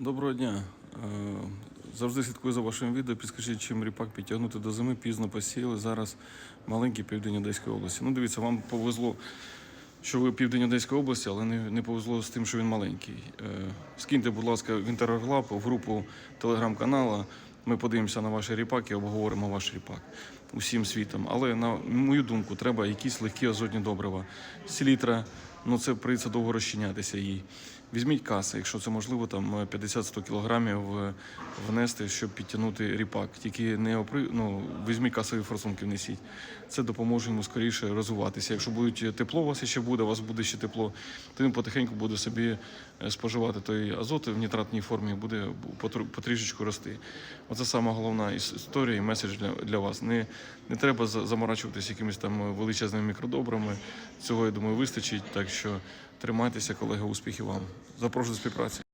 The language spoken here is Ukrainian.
Доброго дня. Е, Завжди слідкую за вашим відео. Підскажіть, чим ріпак підтягнути до зими, пізно посіяли. Зараз маленький південь Одеської області. Ну, дивіться, вам повезло, що ви південь Одеської області, але не, не повезло з тим, що він маленький. Е, Скиньте, будь ласка, в інтерглаб, в групу телеграм-канала. Ми подивимося на ваш ріпак і обговоримо ваш ріпак усім світом. Але на мою думку, треба якісь легкі азотні добрива. Селітра, ну це прийдеться довго розчинятися їй. Візьміть каси, якщо це можливо, там е, 50-100 кілограмів е, внести, щоб підтягнути ріпак. Тільки не опри... ну, візьміть касові форсунки, внесіть. Це допоможе йому скоріше розвиватися. Якщо буде тепло, у вас ще буде, у вас буде ще тепло, то він потихеньку буде собі е, споживати той азот в нітратній формі, буде потрішечку рости. Оце сама головна історія і меседж для, для вас. Не, не треба заморачуватися якимись там величезними мікродобрами. Цього, я думаю, вистачить. Так що тримайтеся, колеги, успіхів вам. Запрошую до співпраці.